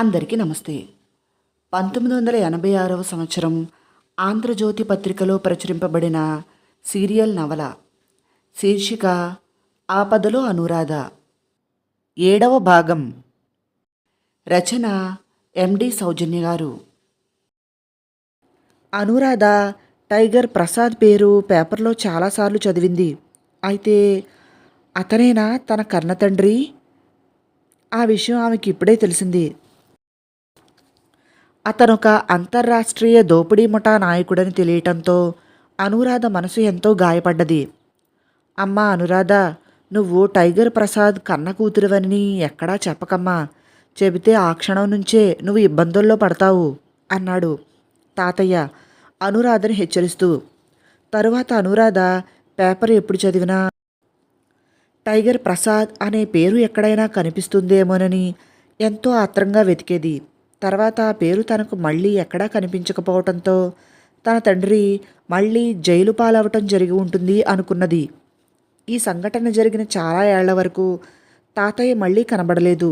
అందరికీ నమస్తే. పంతొమ్మిది వందల ఎనభై ఆరవ సంవత్సరం ఆంధ్రజ్యోతి పత్రికలో ప్రచురింపబడిన సీరియల్ నవల శీర్షిక ఆపదలో అనురాధ. ఏడవ భాగం. రచన ఎండి సౌజన్య గారు. అనురాధ టైగర్ ప్రసాద్ పేరు పేపర్లో చాలాసార్లు చదివింది. అయితే అతనేనా తన కన్న తండ్రి ఆ విషయం ఆమెకి ఇప్పుడే తెలిసింది. అతనొక అంతర్రాష్ట్రీయ దోపిడీ ముఠా నాయకుడని తెలియటంతో అనురాధ మనసు ఎంతో గాయపడ్డది. అమ్మా అనురాధ నువ్వు టైగర్ ప్రసాద్ కన్న కూతురువని ఎక్కడా చెప్పకమ్మా. చెబితే ఆ క్షణం నుంచే నువ్వు ఇబ్బందుల్లో పడతావు అన్నాడు తాతయ్య అనురాధని హెచ్చరిస్తూ. తరువాత అనురాధ పేపర్ ఎప్పుడు చదివినా టైగర్ ప్రసాద్ అనే పేరు ఎక్కడైనా కనిపిస్తుందేమోనని ఎంతో ఆత్రంగా వెతికేది. తర్వాత ఆ పేరు తనకు మళ్ళీ ఎక్కడా కనిపించకపోవటంతో తన తండ్రి మళ్ళీ జైలు పాలవటం జరిగి ఉంటుంది అనుకున్నది. ఈ సంఘటన జరిగిన చాలా ఏళ్ళ వరకు తాతయ్య మళ్ళీ కనబడలేదు.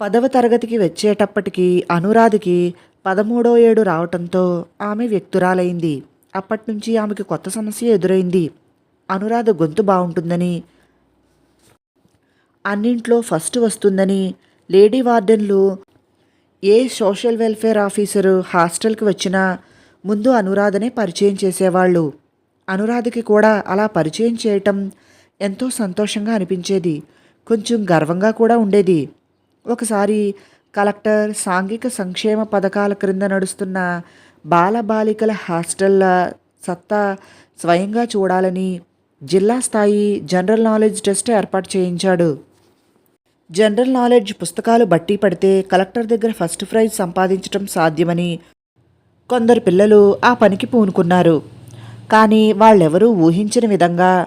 పదవ తరగతికి వచ్చేటప్పటికి అనురాధకి పదమూడో ఏడు రావటంతో ఆమె వ్యక్తురాలైంది. అప్పటి నుంచి ఆమెకి కొత్త సమస్య ఎదురైంది. అనురాధ గొంతు బాగుంటుందని అన్నింట్లో ఫస్ట్ వస్తుందని లేడీ వార్డెన్లు ఏ సోషల్ వెల్ఫేర్ ఆఫీసరు హాస్టల్కి వచ్చినా ముందు అనురాధనే పరిచయం చేసేవాళ్ళు. అనురాధకి కూడా అలా పరిచయం చేయటం ఎంతో సంతోషంగా అనిపించేది. కొంచెం గర్వంగా కూడా ఉండేది. ఒకసారి కలెక్టర్ సాంఘిక సంక్షేమ పథకాల క్రింద నడుస్తున్న బాలబాలికల హాస్టళ్ళ సత్తా స్వయంగా చూడాలని జిల్లా స్థాయి జనరల్ నాలెడ్జ్ టెస్ట్ ఏర్పాటు చేయించాడు. జనరల్ నాలెడ్జ్ పుస్తకాలు బట్టి పడితే కలెక్టర్ దగ్గర ఫస్ట్ ప్రైజ్ సంపాదించటం సాధ్యమని కొందరు పిల్లలు ఆ పనికి పూనుకున్నారు. కానీ వాళ్ళెవరూ ఊహించిన విధంగా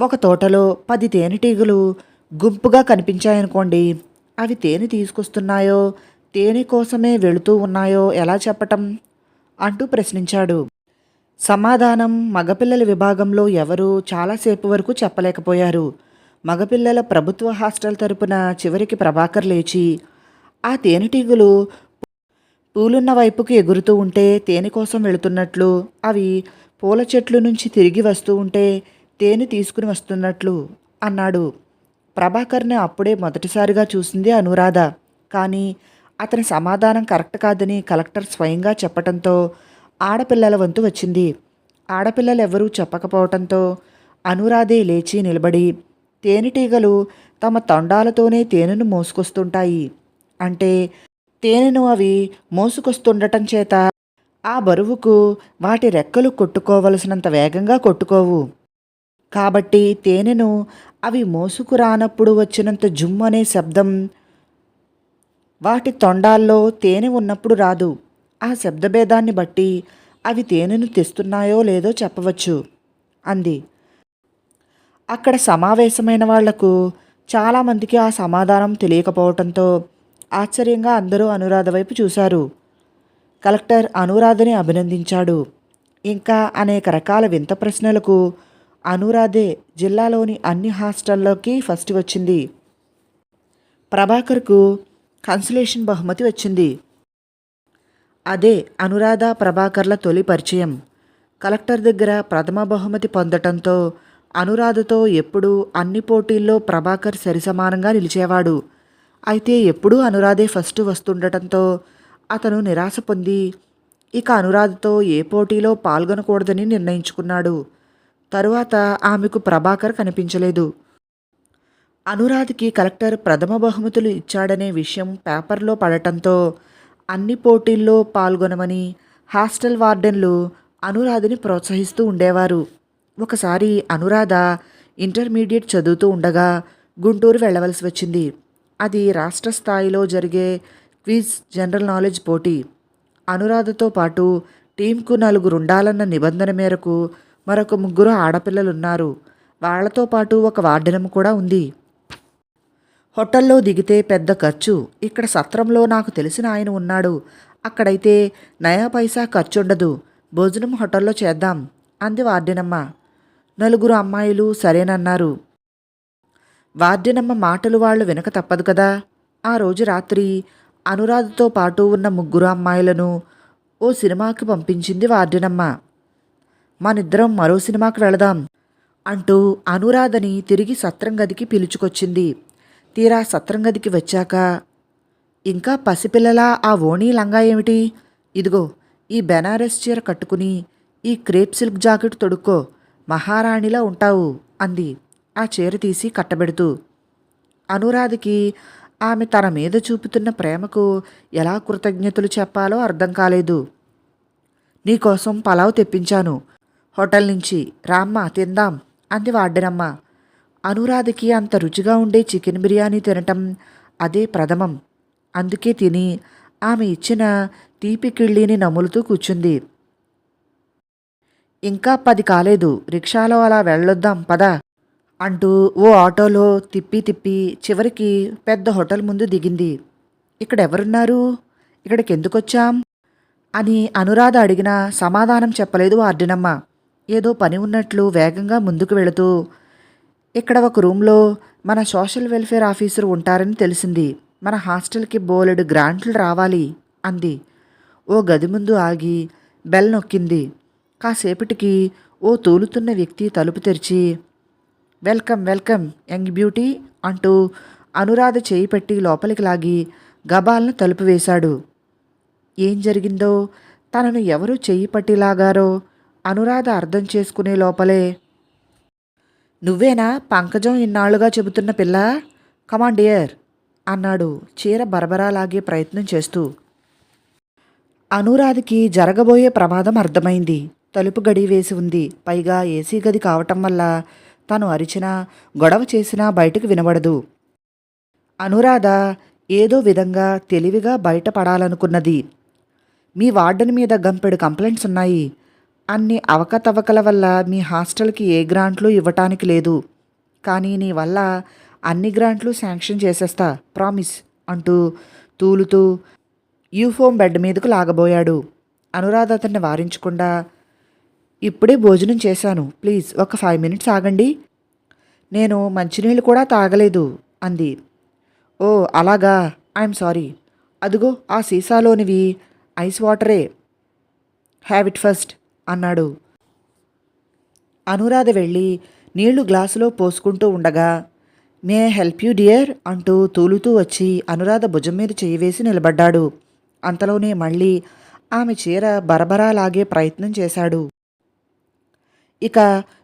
ఒక తోటలో పది తేనెటీగలు గుంపుగా కనిపించాయనుకోండి అవి తేనె తీసుకొస్తున్నాయో తేనె కోసమే వెళుతూ ఉన్నాయో ఎలా చెప్పటం? అంటూ ప్రశ్నించాడు. సమాధానం మగపిల్లల విభాగంలో ఎవరూ చాలాసేపు వరకు చెప్పలేకపోయారు. మగపిల్లల ప్రభుత్వ హాస్టల్ తరపున చివరికి ప్రభాకర్ లేచి ఆ తేనెటీగలు పూలున్న వైపుకి ఎగురుతూ ఉంటే తేనె కోసం వెళుతున్నట్లు అవి పూల చెట్లు నుంచి తిరిగి వస్తూ ఉంటే తేనె తీసుకుని వస్తున్నట్లు అన్నాడు. ప్రభాకర్ని అప్పుడే మొదటిసారిగా చూసింది అనురాధ. కానీ అతని సమాధానం కరెక్ట్ కాదని కలెక్టర్ స్వయంగా చెప్పటంతో ఆడపిల్లల వంతు వచ్చింది. ఆడపిల్లలు ఎవరూ చెప్పకపోవటంతో అనురాధే లేచి నిలబడి తేనెటీగలు తమ తొండాలతోనే తేనెను మోసుకొస్తుంటాయి. అంటే తేనెను అవి మోసుకొస్తుండటం చేత ఆ బరువుకు వాటి రెక్కలు కొట్టుకోవలసినంత వేగంగా కొట్టుకోవు. కాబట్టి తేనెను అవి మోసుకురానప్పుడు వచ్చినంత జుమ్ అనే శబ్దం వాటి తొండాల్లో తేనె ఉన్నప్పుడు రాదు. ఆ శబ్దభేదాన్ని బట్టి అవి తేనెను తెస్తున్నాయో లేదో చెప్పవచ్చు. అంది. అక్కడ సమావేశమైన వాళ్ళకు చాలామందికి ఆ సమాధానం తెలియకపోవటంతో ఆశ్చర్యంగా అందరూ అనురాధ వైపు చూశారు. కలెక్టర్ అనురాధని అభినందించాడు. ఇంకా అనేక రకాల వింత ప్రశ్నలకు అనురాధే జిల్లాలోని అన్ని హాస్టల్లోకి ఫస్ట్ వచ్చింది. ప్రభాకర్కు కన్సులేషన్ బహుమతి వచ్చింది. అదే అనురాధ ప్రభాకర్ల తొలి పరిచయం. కలెక్టర్ దగ్గర ప్రథమ బహుమతి పొందటంతో అనురాధతో ఎప్పుడూ అన్ని పోటీల్లో ప్రభాకర్ సరిసమానంగా నిలిచేవాడు. అయితే ఎప్పుడూ అనురాధే ఫస్ట్ వస్తుండటంతో అతను నిరాశ పొంది ఇక అనురాధతో ఏ పోటీలో పాల్గొనకూడదని నిర్ణయించుకున్నాడు. తరువాత ఆమెకు ప్రభాకర్ కనిపించలేదు. అనురాధకి కలెక్టర్ ప్రథమ బహుమతులు ఇచ్చాడనే విషయం పేపర్లో పడటంతో అన్ని పోటీల్లో పాల్గొనమని హాస్టల్ వార్డెన్లు అనురాధని ప్రోత్సహిస్తూ ఉండేవారు. ఒకసారి అనురాధ ఇంటర్మీడియట్ చదువుతూ ఉండగా గుంటూరు వెళ్ళవలసి వచ్చింది. అది రాష్ట్ర స్థాయిలో జరిగే క్విజ్ జనరల్ నాలెడ్జ్ పోటీ. అనురాధతో పాటు టీంకు నలుగురు ఉండాలన్న నిబంధన మేరకు మరొక ముగ్గురు ఆడపిల్లలున్నారు. వాళ్ళతో పాటు ఒక వార్డెనం కూడా ఉంది. హోటల్లో దిగితే పెద్ద ఖర్చు. ఇక్కడ సత్రంలో నాకు తెలిసిన ఆయన ఉన్నాడు. అక్కడైతే నయా పైసా ఖర్చుండదు. భోజనం హోటల్లో చేద్దాం. అంది వార్డెనమ్మ. నలుగురు అమ్మాయిలు సరేనన్నారు. వార్డెనమ్మ మాటలు వాళ్ళు వినక తప్పదు కదా. ఆ రోజు రాత్రి అనురాధతో పాటు ఉన్న ముగ్గురు అమ్మాయిలను ఓ సినిమాకి పంపించింది వార్డెనమ్మ. మనిద్దరం మరో సినిమాకి వెళదాం అంటూ అనురాధని తిరిగి సత్రం గదికి పిలుచుకొచ్చింది. తీరా సత్రం గదికి వచ్చాక ఇంకా పసిపిల్లలా ఆ ఓణీ లంగా ఏమిటి? ఇదిగో ఈ బెనారస్ చీర కట్టుకుని ఈ క్రేప్ సిల్క్ జాకెట్ తొడుక్కో. మహారాణిలా ఉంటావు అంది. ఆ చీర తీసి కట్టబెడుతూ. అనురాధకి ఆమె తన మీద చూపుతున్న ప్రేమకు ఎలా కృతజ్ఞతలు చెప్పాలో అర్థం కాలేదు. నీకోసం పలావ్ తెప్పించాను. హోటల్ నుంచి రామ్మ తిందాం అంది వాడ్డనమ్మ. అనురాధకి అంత రుచిగా ఉండే చికెన్ బిర్యానీ తినటం అదే ప్రథమం. అందుకే తిని ఆమె ఇచ్చిన తీపి కిళ్ళీని నములుతూ కూర్చుంది. ఇంకా పది కాలేదు. రిక్షాలో అలా వెళ్ళొద్దాం పద అంటూ ఓ ఆటోలో తిప్పి తిప్పి చివరికి పెద్ద హోటల్ ముందు దిగింది. ఇక్కడ ఎవరున్నారు ఇక్కడికి ఎందుకు వచ్చాం అని అనురాధ అడిగిన సమాధానం చెప్పలేదు అర్జునమ్మ. ఏదో పని ఉన్నట్లు వేగంగా ముందుకు వెళుతూ ఇక్కడ ఒక రూమ్లో మన సోషల్ వెల్ఫేర్ ఆఫీసర్ ఉంటారని తెలిసింది. మన హాస్టల్కి బోలెడు గ్రాంట్లు రావాలి అంది. ఓ గది ముందు ఆగి బెల్ నొక్కింది. కాసేపటికి ఓ తోలుతున్న వ్యక్తి తలుపు తెరిచి వెల్కమ్ వెల్కమ్ యంగ్ బ్యూటీ అంటూ అనురాధ చేయి పెట్టి లోపలికి లాగి గబాలను తలుపు వేశాడు. ఏం జరిగిందో? తనను ఎవరు చెయ్యి పట్టి లాగారో? అనురాధ అర్థం చేసుకునే లోపలే. నువ్వేనా పంకజం ఇన్నాళ్ళుగా చెబుతున్న పిల్ల? కమాన్ డియర్ అన్నాడు చీర బరబరా లాగే ప్రయత్నం చేస్తూ. అనురాధకి జరగబోయే ప్రమాదం అర్థమైంది. తలుపు గడి వేసి ఉంది. పైగా ఏసీ గది కావటం వల్ల తను అరిచినా గొడవ చేసినా బయటకు వినబడదు. అనురాధ ఏదో విధంగా తెలివిగా బయటపడాలనుకున్నది. మీ వార్డెన్ మీద గంపెడు కంప్లైంట్స్ ఉన్నాయి. అన్ని అవకతవకల వల్ల మీ హాస్టల్కి ఏ గ్రాంట్లు ఇవ్వటానికి లేదు. కానీ నీ వల్ల అన్ని గ్రాంట్లు శాంక్షన్ చేసేస్తా ప్రామిస్ అంటూ తూలుతూ యూఫోమ్ బెడ్ మీదకు లాగబోయాడు. అనురాధ అతన్ని వారించకుండా ఇప్పుడే భోజనం చేశాను. ప్లీజ్ ఒక ఫైవ్ మినిట్స్ ఆగండి. నేను మంచినీళ్ళు కూడా తాగలేదు అంది. ఓ అలాగా? I'm sorry. అదిగో ఆ సీసాలోనివి. ఐస్ వాటరే. హ్యావ్ ఇట్ ఫస్ట్ అన్నాడు. అనురాధ వెళ్ళి నీళ్ళు గ్లాసులో పోసుకుంటూ ఉండగా మే హెల్ప్ యూ డియర్? అంటూ తూలుతూ వచ్చి అనురాధ భుజం మీద చేయివేసి నిలబడ్డాడు. అంతలోనే మళ్ళీ ఆమె చీర బరబరా లాగే ప్రయత్నం చేశాడు. ఇక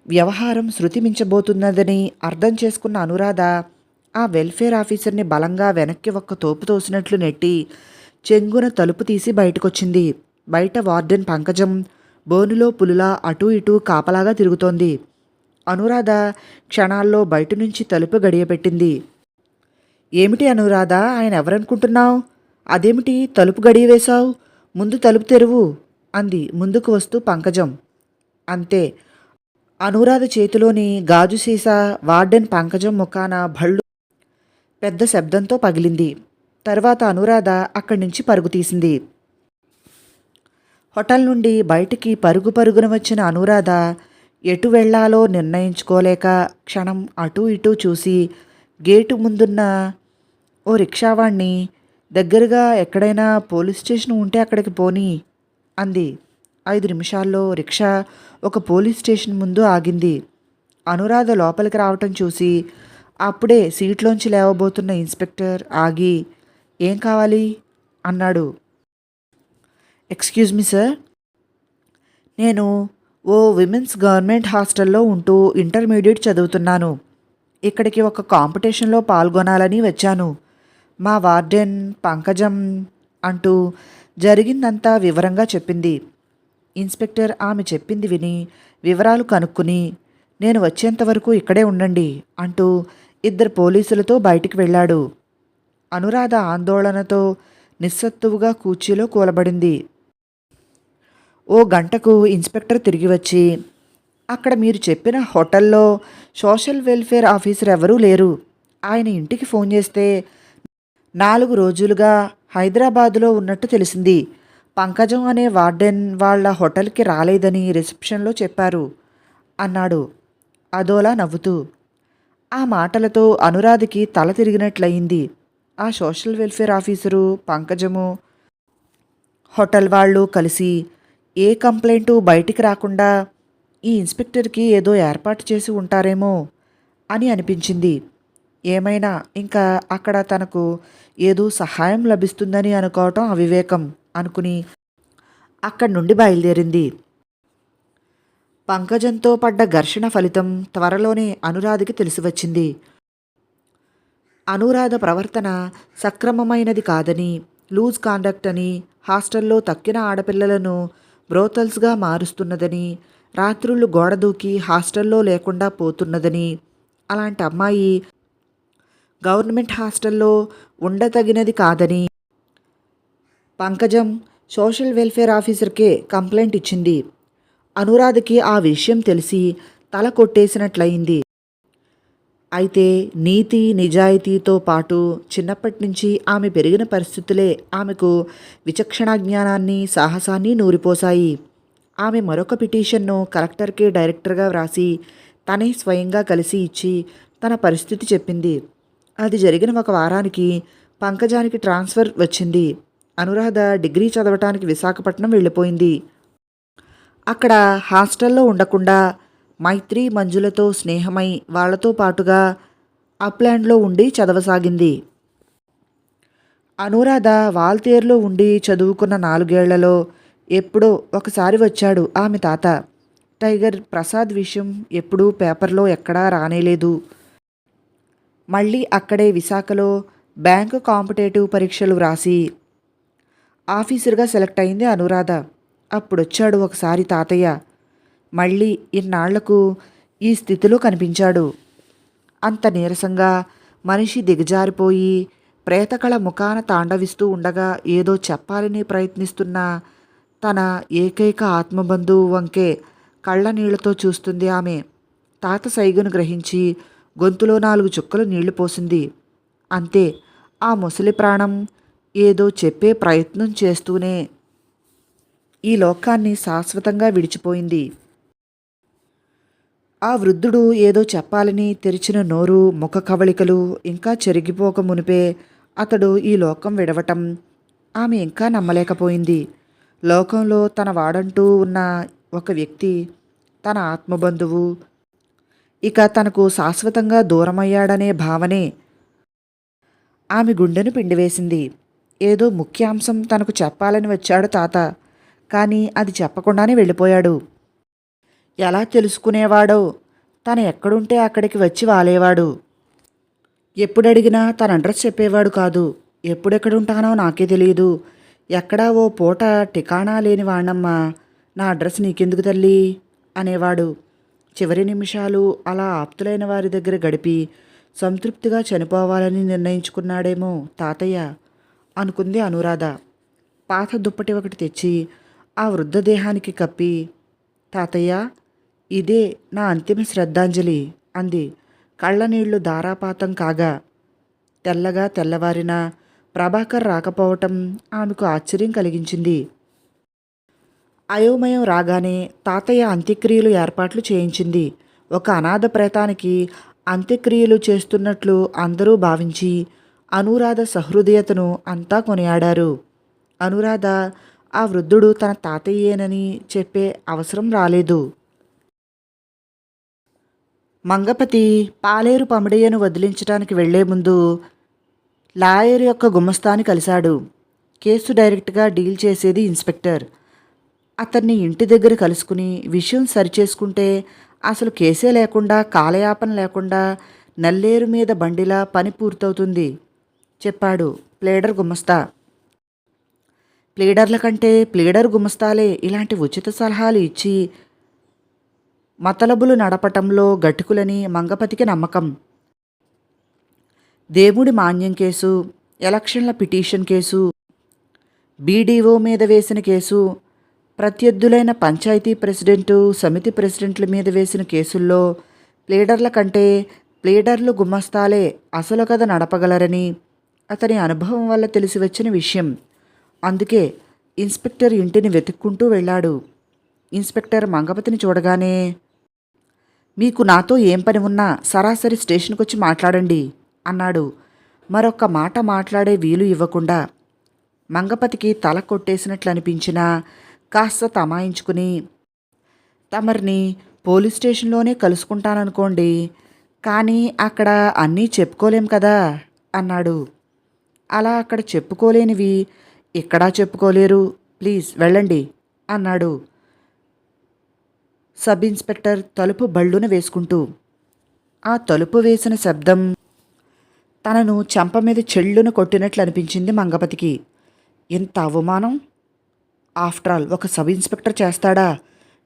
వ్యవహారం శృతి మించబోతున్నదని అర్థం చేసుకున్న అనురాధ ఆ వెల్ఫేర్ ఆఫీసర్ని బలంగా వెనక్కి ఒక్క తోపు తోసినట్లు నెట్టి చెంగున తలుపు తీసి బయటకొచ్చింది. బయట వార్డెన్ పంకజం బోనులో పులులా అటూ ఇటూ కాపలాగా తిరుగుతోంది. అనురాధ క్షణాల్లో బయట నుంచి తలుపు గడియపెట్టింది. ఏమిటి అనురాధ ఆయన ఎవరనుకుంటున్నావు? అదేమిటి తలుపు గడియ వేశావు ముందు తలుపు తెరువు అంది ముందుకు వస్తూ పంకజం. అంతే అనురాధ చేతిలోని గాజు సీసా వార్డెన్ పంకజం ముఖాన భళ్ళు పెద్ద శబ్దంతో పగిలింది. తర్వాత అనురాధ అక్కడి నుంచి పరుగు తీసింది. హోటల్ నుండి బయటికి పరుగు పరుగున వచ్చిన అనురాధ ఎటు వెళ్ళాలో నిర్ణయించుకోలేక క్షణం అటూ ఇటూ చూసి గేటు ముందున్న ఓ రిక్షావాణ్ణి దగ్గరగా ఎక్కడైనా పోలీస్ స్టేషన్ ఉంటే అక్కడికి పోని అంది. ఐదు నిమిషాల్లో రిక్షా ఒక పోలీస్ స్టేషన్ ముందు ఆగింది. అనురాధ లోపలికి రావటం చూసి అప్పుడే సీట్లోంచి లేవబోతున్న ఇన్స్పెక్టర్ ఆగి ఏం కావాలి? అన్నాడు. Excuse me sir. నేను ఓ విమెన్స్ గవర్నమెంట్ హాస్టల్లో ఉంటూ ఇంటర్మీడియట్ చదువుతున్నాను. ఇక్కడికి ఒక కాంపిటీషన్లో పాల్గొనాలని వచ్చాను. మా వార్డెన్ పంకజం అంటూ జరిగిందంతా వివరంగా చెప్పింది. ఇన్స్పెక్టర్ ఆమె చెప్పింది విని వివరాలు కనుక్కుని నేను వచ్చేంతవరకు ఇక్కడే ఉండండి అంటూ ఇద్దరు పోలీసులతో బయటికి వెళ్ళాడు. అనురాధ ఆందోళనతో నిస్సత్తువుగా కూర్చీలో కూలబడింది. ఓ గంటకు ఇన్స్పెక్టర్ తిరిగి వచ్చి అక్కడ మీరు చెప్పిన హోటల్లో సోషల్ వెల్ఫేర్ ఆఫీసర్ ఎవరూ లేరు. ఆయన ఇంటికి ఫోన్ చేస్తే నాలుగు రోజులుగా హైదరాబాదులో ఉన్నట్టు తెలిసింది. పంకజం అనే వార్డెన్ వాళ్ళ హోటల్కి రాలేదని రిసెప్షన్లో చెప్పారు. అన్నాడు. అదోలా నవ్వుతూ. ఆ మాటలతో అనురాధకి తల తిరిగినట్లయింది. ఆ social welfare officer Pankajam hotel వాళ్ళు కలిసి ఏ కంప్లైంటు బయటికి రాకుండా ఈ ఇన్స్పెక్టర్కి ఏదో ఏర్పాటు చేసి ఉంటారేమో అని అనిపించింది. ఏమైనా ఇంకా అక్కడ తనకు ఏదో సహాయం లభిస్తుందని అనుకోవటం అవివేకం. అనుకుని అక్కడి నుండి బయలుదేరింది. పంకజంతో పడ్డ ఘర్షణ ఫలితం త్వరలోనే అనురాధకి తెలిసి వచ్చింది అనురాధ ప్రవర్తన సక్రమమైనది కాదని లూజ్ కాండక్ట్ అని హాస్టల్లో తక్కిన ఆడపిల్లలను బ్రోతల్స్గా మారుస్తున్నదని రాత్రుళ్ళు గోడ దూకి హాస్టల్లో లేకుండా పోతున్నదని అలాంటి అమ్మాయి గవర్నమెంట్ హాస్టల్లో ఉండతగినది కాదని పంకజం సోషల్ వెల్ఫేర్ ఆఫీసర్కే కంప్లైంట్ ఇచ్చింది. అనురాధకి ఆ విషయం తెలిసి తల కొట్టేసినట్లయింది. అయితే నీతి నిజాయితీతో పాటు చిన్నప్పటి నుంచి ఆమె పెరిగిన పరిస్థితులే ఆమెకు విచక్షణ జ్ఞానాన్ని సాహసాన్ని నూరిపోశాయి. ఆమె మరొక పిటిషన్ను కలెక్టర్కి డైరెక్టర్గా వ్రాసి తనే స్వయంగా కలిసి ఇచ్చి తన పరిస్థితి చెప్పింది. అది జరిగిన ఒక వారానికి పంకజానికి ట్రాన్స్ఫర్ వచ్చింది. అనురాధ డిగ్రీ చదవటానికి విశాఖపట్నం వెళ్ళిపోయింది. అక్కడ హాస్టల్లో ఉండకుండా మైత్రి మంజులతో స్నేహమై వాళ్ళతో పాటుగా అప్లాండ్లో ఉండి చదవసాగింది. అనురాధ వాల్తేరులో ఉండి చదువుకున్న నాలుగేళ్ళలో ఎప్పుడో ఒకసారి వచ్చాడు ఆమె తాత. టైగర్ ప్రసాద్ విషయం ఎప్పుడూ పేపర్లో ఎక్కడా రానేలేదు. మళ్ళీ అక్కడే విశాఖలో బ్యాంకు కాంపిటేటివ్ పరీక్షలు వ్రాసి ఆఫీసర్గా సెలెక్ట్ అయింది అనురాధ. అప్పుడొచ్చాడు ఒకసారి తాతయ్య. మళ్ళీ ఇన్నాళ్ళకు ఈ స్థితిలో కనిపించాడు. అంత నీరసంగా మనిషి దిగజారిపోయి ప్రేతకళ ముఖాన తాండవిస్తూ ఉండగా ఏదో చెప్పాలని ప్రయత్నిస్తున్న తన ఏకైక ఆత్మబంధువు వంకే కళ్ళ నీళ్ళతో చూస్తుంది ఆమె. తాత సైగను గ్రహించి గొంతులో నాలుగు చుక్కలు నీళ్ళు పోసింది. అంతే ఆ ముసలి ప్రాణం ఏదో చెప్పే ప్రయత్నం చేస్తూనే ఈ లోకాన్ని శాశ్వతంగా విడిచిపోయింది. ఆ వృద్ధుడు ఏదో చెప్పాలని తెరిచిన నోరు ముఖ కవళికలు ఇంకా చెరిగిపోక మునిపే అతడు ఈ లోకం విడవటం ఆమె ఇంకా నమ్మలేకపోయింది. లోకంలో తన వాడంటూ ఉన్న ఒక వ్యక్తి తన ఆత్మబంధువు ఇక తనకు శాశ్వతంగా దూరమయ్యాడనే భావనే ఆమె గుండెను పిండివేసింది. ఏదో ముఖ్యాంశం తనకు చెప్పాలని వచ్చాడు తాత. కానీ అది చెప్పకుండానే వెళ్ళిపోయాడు. ఎలా తెలుసుకునేవాడో? తను ఎక్కడుంటే అక్కడికి వచ్చి వాలేవాడు. ఎప్పుడు అడిగినా తన అడ్రస్ చెప్పేవాడు కాదు. ఎప్పుడెక్కడుంటానో నాకే తెలియదు ఎక్కడా ఓ పూట టికాణా లేని వాణ్ణమ్మా నా అడ్రస్ నీకెందుకు తల్లి? అనేవాడు. చివరి నిమిషాలు అలా ఆప్తులైన వారి దగ్గర గడిపి సంతృప్తిగా చనిపోవాలని నిర్ణయించుకున్నాడేమో తాతయ్య. అనుకుంది అనురాధ. పాత దుప్పటి ఒకటి తెచ్చి ఆ వృద్ధ దేహానికి కప్పి తాతయ్య ఇదే నా అంతిమ శ్రద్ధాంజలి అంది. కళ్ళనీళ్ళు ధారాపాతం కాగా తెల్లగా తెల్లవారిన ప్రభాకర్ రాకపోవటం ఆమెకు ఆశ్చర్యం కలిగించింది. అయోమయం రాగానే తాతయ్య అంత్యక్రియలు ఏర్పాట్లు చేయించింది. ఒక అనాథ ప్రేతానికి అంత్యక్రియలు చేస్తున్నట్లు అందరూ భావించి అనురాధ సహృదయతను అంతా కొనియాడారు. అనురాధ ఆ వృద్ధుడు తన తాతయ్యేనని చెప్పే అవసరం రాలేదు. మంగపతి పాలేరు పమిడయ్యను వదిలించడానికి వెళ్ళే ముందు లాయర్ యొక్క గుమస్తాని కలిశాడు. కేసు డైరెక్ట్గా డీల్ చేసేది ఇన్స్పెక్టర్. అతన్ని ఇంటి దగ్గర కలుసుకుని విషయం సరిచేసుకుంటే అసలు కేసే లేకుండా కాలయాపన లేకుండా నల్లేరు మీద బండిలా పని పూర్తవుతుంది. చెప్పాడు. ప్లేడర్ గుమస్తా. ప్లీడర్ల కంటే ప్లీడర్ గుమస్తాలే ఇలాంటి ఉచిత సలహాలు ఇచ్చి మతలబులు నడపటంలో గట్టుకులని మంగపతికి నమ్మకం. దేవుడి మాన్యం కేసు ఎలక్షన్ల పిటిషన్ కేసు బీడీఓ మీద వేసిన కేసు ప్రత్యర్థులైన పంచాయతీ ప్రెసిడెంటు సమితి ప్రెసిడెంట్ల మీద వేసిన కేసుల్లో ప్లీడర్ల కంటే ప్లీడర్లు గుమ్మస్తాలే అసలు కథ నడపగలరని అతని అనుభవం వల్ల తెలిసి వచ్చిన విషయం. అందుకే ఇన్స్పెక్టర్ ఇంటిని వెతుక్కుంటూ వెళ్ళాడు. ఇన్స్పెక్టర్ మంగపతిని చూడగానే మీకు నాతో ఏం పని ఉన్నా సరాసరి స్టేషన్కి వచ్చి మాట్లాడండి అన్నాడు. మరొక్క మాట మాట్లాడే వీలు ఇవ్వకుండా మంగపతికి తల కొట్టేసినట్లు అనిపించినా కాస్త తమాయించుకుని తమరిని పోలీస్ స్టేషన్లోనే కలుసుకుంటాననుకోండి కానీ అక్కడ అన్నీ చెప్పుకోలేం కదా అన్నాడు. అలా అక్కడ చెప్పుకోలేనివి. ఇక్కడా చెప్పుకోలేరు. ప్లీజ్ వెళ్ళండి అన్నాడు. సబ్ ఇన్స్పెక్టర్ తలుపు బళ్ళున వేసుకుంటూ. ఆ తలుపు వేసిన శబ్దం తనను చెంప మీద చెళ్ళున కొట్టినట్లు అనిపించింది మంగపతికి. ఇంత అవమానం. ఆఫ్టర్ ఆల్ ఒక సబ్ ఇన్స్పెక్టర్ చేస్తాడా?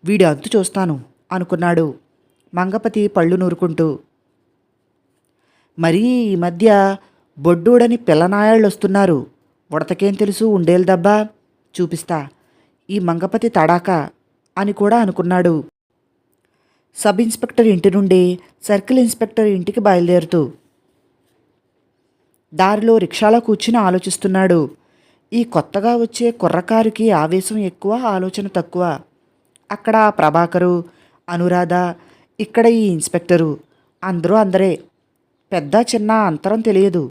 వీడి అంతు చూస్తాను అనుకున్నాడు మంగపతి పళ్ళు నూరుకుంటూ. మరీ ఈ మధ్య బొడ్డూడని పిల్లనాయాళ్ళు వస్తున్నారు ఉడతకేం తెలుసు? ఉండేలు దబ్బా. చూపిస్తా. ఈ మంగపతి తడాక అని కూడా అనుకున్నాడు. సబ్ ఇన్స్పెక్టర్ ఇంటి నుండి సర్కిల్ ఇన్స్పెక్టర్ ఇంటికి బయలుదేరుతూ దారిలో రిక్షాలో కూర్చుని ఆలోచిస్తున్నాడు. ఈ కొత్తగా వచ్చే కుర్రకారుకి ఆవేశం ఎక్కువ ఆలోచన తక్కువ. అక్కడ ప్రభాకరు అనురాధ ఇక్కడ ఈ ఇన్స్పెక్టరు. అందరూ అందరే. పెద్ద చిన్న అంతరం తెలియదు.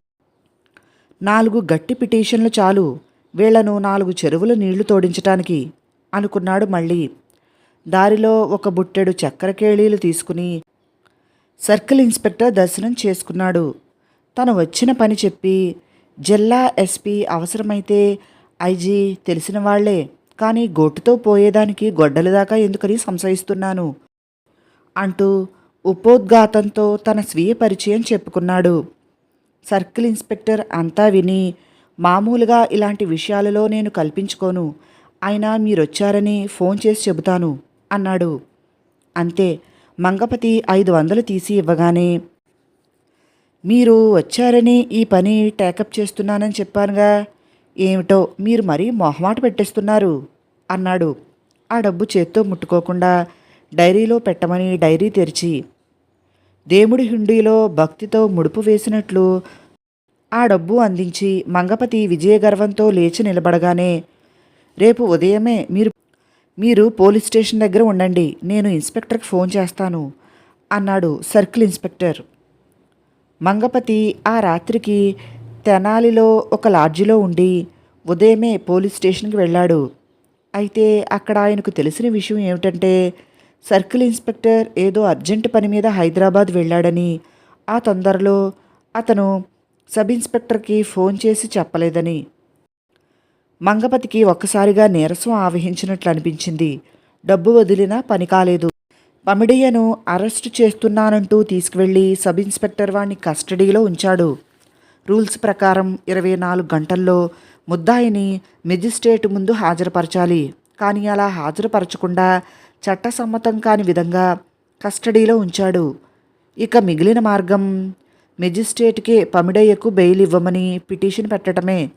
నాలుగు గట్టి పిటిషన్లు చాలు. వీళ్ళను నాలుగు చెరువులు నీళ్ళు తోడించటానికి అనుకున్నాడు మళ్ళీ. దారిలో ఒక బుట్టెడు చక్కెర కేళీలు తీసుకుని సర్కిల్ ఇన్స్పెక్టర్ దర్శనం చేసుకున్నాడు. తను వచ్చిన పని చెప్పి జిల్లా ఎస్పీ అవసరమైతే ఐజీ తెలిసిన వాళ్ళే కానీ గొట్టుతో పోయేదానికి గొడ్డల దాకా ఎందుకని సంశయిస్తున్నాను? అంటూ ఉపోద్ఘాతంతో తన స్వీయ పరిచయం చెప్పుకున్నాడు. సర్కిల్ ఇన్స్పెక్టర్ అంతా విని మామూలుగా ఇలాంటి విషయాలలో నేను కల్పించుకోను. అయినా మీరొచ్చారని ఫోన్ చేసి చెబుతాను అన్నాడు. అంతే. మంగపతి ఐదు వందలు తీసి ఇవ్వగానే మీరు వచ్చారని ఈ పని టేకప్ చేస్తున్నానని చెప్పానుగా. ఏమిటో మీరు మరీ మొహమాట పెట్టేస్తున్నారు అన్నాడు. ఆ డబ్బు చేత్తో ముట్టుకోకుండా డైరీలో పెట్టమని డైరీ తెరిచి దేవుడి హుండీలో భక్తితో ముడుపు వేసినట్లు ఆ డబ్బు అందించి మంగపతి విజయగర్వంతో లేచి నిలబడగానే రేపు ఉదయమే మీరు మీరు పోలీస్ స్టేషన్ దగ్గర ఉండండి నేను ఇన్స్పెక్టర్కి ఫోన్ చేస్తాను అన్నాడు సర్కిల్ ఇన్స్పెక్టర్. మంగపతి ఆ రాత్రికి తెనాలిలో ఒక లాడ్జిలో ఉండి ఉదయమే పోలీస్ స్టేషన్కి వెళ్ళాడు. అయితే అక్కడ ఆయనకు తెలిసిన విషయం ఏమిటంటే సర్కిల్ ఇన్స్పెక్టర్ ఏదో అర్జెంట్ పని మీద హైదరాబాద్ వెళ్ళాడని ఆ తొందరలో అతను సబ్ ఇన్స్పెక్టర్కి ఫోన్ చేసి చెప్పలేదని. మంగపతికి ఒక్కసారిగా నీరసం ఆవహించినట్లు అనిపించింది. డబ్బు వదిలినా పని కాలేదు. పమిడియను అరెస్టు చేస్తున్నానంటూ తీసుకువెళ్ళి సబ్ ఇన్స్పెక్టర్ వాణ్ణి కస్టడీలో ఉంచాడు. రూల్స్ ప్రకారం ఇరవై నాలుగు గంటల్లో ముద్దాయిని మెజిస్ట్రేట్ ముందు హాజరుపరచాలి. కానీ అలా హాజరుపరచకుండా చట్టసమ్మతం కాని విధంగా కస్టడీలో ఉంచాడు. ఇక మిగిలిన మార్గం మెజిస్ట్రేట్కే పమిడయ్యకు బెయిల్ ఇవ్వమని పిటిషన్ పెట్టడమే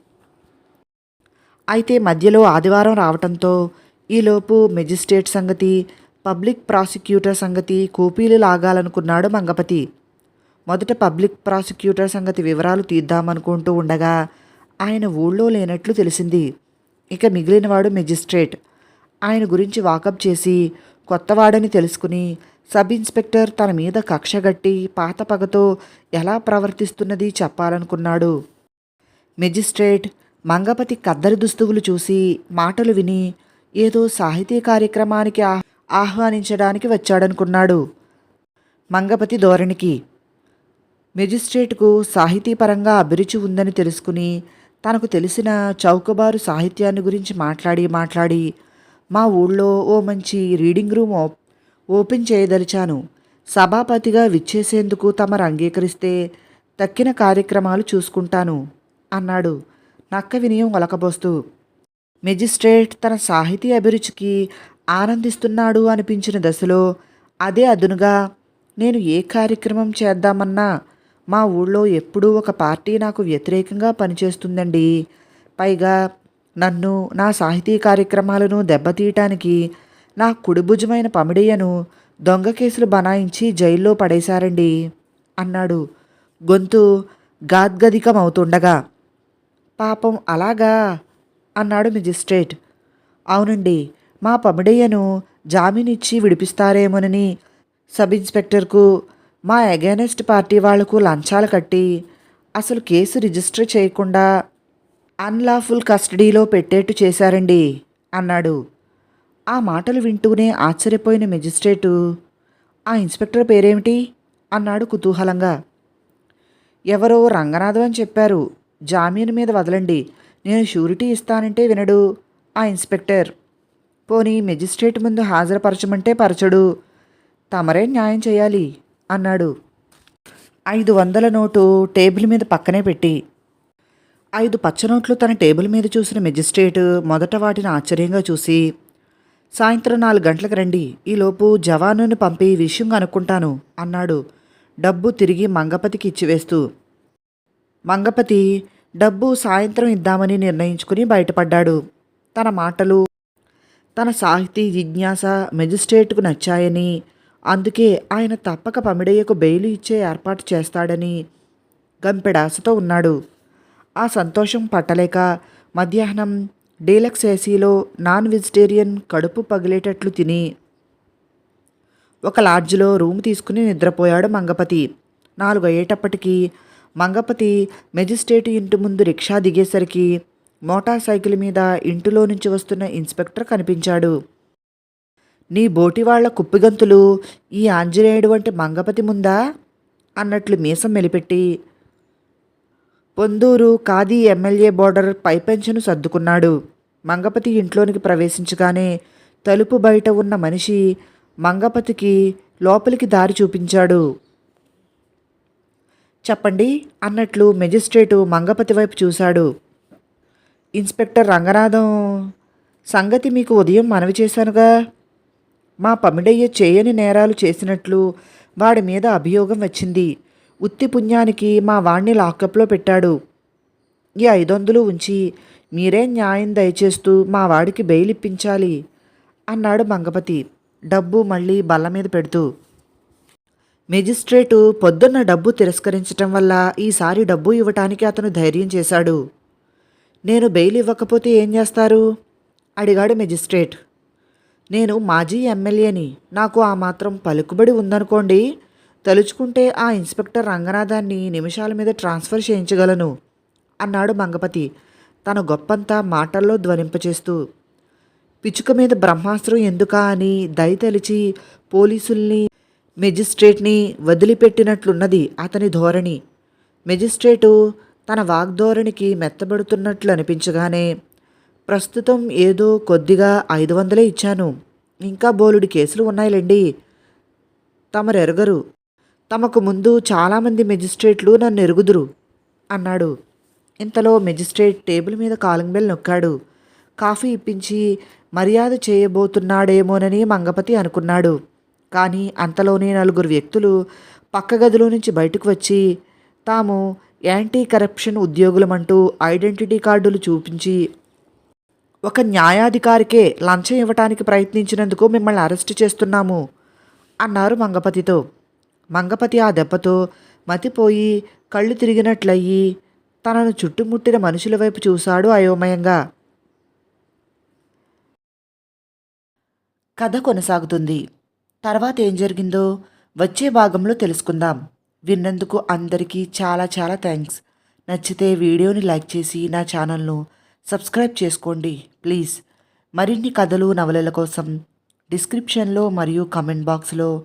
అయితే మధ్యలో ఆదివారం రావటంతో ఈలోపు మెజిస్ట్రేట్ సంగతి పబ్లిక్ ప్రాసిక్యూటర్ సంగతి కూపీలు లాగాలనుకున్నాడు మంగపతి. మొదట పబ్లిక్ ప్రాసిక్యూటర్ సంగతి వివరాలు తీద్దామనుకుంటూ ఉండగా ఆయన ఊళ్ళో లేనట్లు తెలిసింది. ఇక మిగిలినవాడు మెజిస్ట్రేట్. ఆయన గురించి వాకప్ చేసి కొత్తవాడని తెలుసుకుని సబ్ ఇన్స్పెక్టర్ తన మీద కక్షగట్టి పాత పగతో ఎలా ప్రవర్తిస్తున్నది చెప్పాలనుకున్నాడు. మెజిస్ట్రేట్ మంగపతి కద్దరి దుస్తువులు చూసి మాటలు విని ఏదో సాహితీ కార్యక్రమానికి ఆహ్వానించడానికి వచ్చాడనుకున్నాడు. మంగపతి ధోరణికి మెజిస్ట్రేట్కు సాహితీపరంగా అభిరుచి ఉందని తెలుసుకుని తనకు తెలిసిన చౌకబారు సాహిత్యాన్ని గురించి మాట్లాడి మాట్లాడి మా ఊళ్ళో ఓ మంచి రీడింగ్ రూమ్ ఓ- ఓపెన్ చేయదలిచాను. సభాపతిగా విచ్చేసేందుకు తమరు అంగీకరిస్తే తక్కిన కార్యక్రమాలు చూసుకుంటాను అన్నాడు నక్క వినయం ఒలకబోస్తూ మెజిస్ట్రేట్ తన సాహితీ అభిరుచికి ఆనందిస్తున్నాడు అనిపించిన దశలో అదే అదునుగా నేను ఏ కార్యక్రమం చేద్దామన్నా మా ఊళ్ళో ఎప్పుడూ ఒక పార్టీ నాకు వ్యతిరేకంగా పనిచేస్తుందండి. పైగా నన్ను నా సాహితీ కార్యక్రమాలను దెబ్బతీయటానికి నా కుడిభుజమైన పమిడయ్యను దొంగ కేసులు బనాయించి జైల్లో పడేశారండి అన్నాడు. గొంతు గాద్గదికమవుతుండగా. పాపం అలాగా? అన్నాడు మెజిస్ట్రేట్. అవునండి మా పమిడయ్యను జామీనిచ్చి విడిపిస్తారేమోనని సబ్ ఇన్స్పెక్టర్కు మా అగేనెస్ట్ పార్టీ వాళ్ళకు లంచాలు కట్టి అసలు కేసు రిజిస్టర్ చేయకుండా అన్లాఫుల్ కస్టడీలో పెట్టేట్టు చేశారండి అన్నాడు. ఆ మాటలు వింటూనే ఆశ్చర్యపోయిన మెజిస్ట్రేటు. ఆ ఇన్స్పెక్టర్ పేరేమిటి? అన్నాడు కుతూహలంగా. ఎవరో రంగనాథం అని చెప్పారు. జామీన్ మీద వదలండి. నేను షూరిటీ ఇస్తానంటే వినడు. ఆ ఇన్స్పెక్టర్. పోనీ మెజిస్ట్రేట్ ముందు హాజరుపరచమంటే పరచడు. తమరే న్యాయం చేయాలి అన్నాడు. ఐదు వందల నోటు టేబుల్ మీద పక్కనే పెట్టి ఐదు పచ్చనోట్లు తన టేబుల్ మీద చూసిన మెజిస్ట్రేట్ మొదట వాటిని ఆశ్చర్యంగా చూసి సాయంత్రం నాలుగు గంటలకు రండి ఈలోపు జవానుని పంపి విషయం కనుక్కుంటాను అన్నాడు. డబ్బు తిరిగి మంగపతికి ఇచ్చివేస్తూ మంగపతి డబ్బు సాయంత్రం ఇద్దామని నిర్ణయించుకుని బయటపడ్డాడు. తన మాటలు తన సాహితీ జిజ్ఞాస మెజిస్ట్రేట్కు నచ్చాయని అందుకే ఆయన తప్పక పమిడయ్యకు బెయిలు ఇచ్చే ఏర్పాటు చేస్తాడని గంపెడాసతో ఉన్నాడు. ఆ సంతోషం పట్టలేక మధ్యాహ్నం డీలక్స్ ఏసీలో నాన్ వెజిటేరియన్ కడుపు పగిలేటట్లు తిని ఒక లాడ్జ్లో రూమ్ తీసుకుని నిద్రపోయాడు మంగపతి. నాలుగు అయ్యేటప్పటికీ మంగపతి మెజిస్ట్రేట్ ఇంటి ముందు రిక్షా దిగేసరికి మోటార్ సైకిల్ మీద ఇంటిలో నుంచి వస్తున్న ఇన్స్పెక్టర్ కనిపించాడు. నీ బోటి వాళ్ళ కుప్పిగంతులు ఈ ఆంజనేయుడు వంటి మంగపతి ముందా? అన్నట్లు మీసం మెలిపెట్టి పొందూరు ఖాదీ ఎమ్మెల్యే బోర్డర్ పైపెంచును సర్దుకున్నాడు. మంగపతి ఇంట్లోనికి ప్రవేశించగానే తలుపు బయట ఉన్న మనిషి మంగపతికి లోపలికి దారి చూపించాడు. చెప్పండి అన్నట్లు మెజిస్ట్రేటు మంగపతి వైపు చూశాడు. ఇన్స్పెక్టర్ రంగనాథం సంగతి మీకు ఉదయం మనవి చేశానుగా. మా పమిడయ్య చేయని నేరాలు చేసినట్లు వాడి మీద అభియోగం వచ్చింది. ఉత్తి పుణ్యానికి మా వాణ్ణి లాకప్లో పెట్టాడు. ఈ ఐదొందలు ఉంచి మీరే న్యాయం దయచేస్తూ మా వాడికి బెయిల్ ఇప్పించాలి అన్నాడు మంగపతి. డబ్బు మళ్ళీ బల్ల మీద పెడుతూ. మెజిస్ట్రేటు పొద్దున్న డబ్బు తిరస్కరించటం వల్ల ఈసారి డబ్బు ఇవ్వటానికి అతను ధైర్యం చేశాడు. నేను బెయిల్ ఇవ్వకపోతే ఏం చేస్తారు? అడిగాడు మెజిస్ట్రేట్. నేను మాజీ ఎమ్మెల్యేని. నాకు ఆ మాత్రం పలుకుబడి ఉందనుకోండి. తలుచుకుంటే ఆ ఇన్స్పెక్టర్ రంగనాథాన్ని నిమిషాల మీద ట్రాన్స్ఫర్ చేయించగలను అన్నాడు మంగపతి. తన గొప్పంతా మాటల్లో ధ్వనింపచేస్తూ పిచ్చుక మీద బ్రహ్మాస్త్రం ఎందుకా అని దయతలిచి పోలీసుల్ని మెజిస్ట్రేట్ని వదిలిపెట్టినట్లున్నది అతని ధోరణి. మెజిస్ట్రేటు తన వాగ్ధోరణికి మెత్తబడుతున్నట్లు అనిపించగానే ప్రస్తుతం ఏదో కొద్దిగా ఐదు వందలే ఇచ్చాను. ఇంకా బోలుడి కేసులు ఉన్నాయిలేండి. తమరెరగరు. తమకు ముందు చాలామంది మెజిస్ట్రేట్లు నన్ను ఎరుగుదురు అన్నాడు. ఇంతలో మెజిస్ట్రేట్ టేబుల్ మీద కాలింగ్ బెల్ నొక్కాడు. కాఫీ ఇప్పించి మర్యాద చేయబోతున్నాడేమోనని మంగపతి అనుకున్నాడు. కానీ అంతలోనే నలుగురు వ్యక్తులు పక్క గదిలో నుంచి బయటకు వచ్చి తాము యాంటీ కరప్షన్ ఉద్యోగులమంటూ ఐడెంటిటీ కార్డులు చూపించి ఒక న్యాయాధికారికే లంచం ఇవ్వటానికి ప్రయత్నించినందుకు మిమ్మల్ని అరెస్ట్ చేస్తున్నాము అన్నారు మంగపతితో. మంగపతి ఆ దెబ్బతో మతిపోయి కళ్ళు తిరిగినట్లయి తనను చుట్టుముట్టిన మనుషుల వైపు చూశాడు అయోమయంగా. కథ కొనసాగుతుంది. తర్వాత ఏం జరిగిందో వచ్చే భాగంలో తెలుసుకుందాం. విన్నందుకు అందరికీ చాలా చాలా థ్యాంక్స్. నచ్చితే వీడియోని లైక్ చేసి నా ఛానల్ను సబ్స్క్రైబ్ చేసుకోండి ప్లీజ్. మరిన్ని కథలు నవలల కోసం డిస్క్రిప్షన్లో మరియు కమెంట్ బాక్స్లో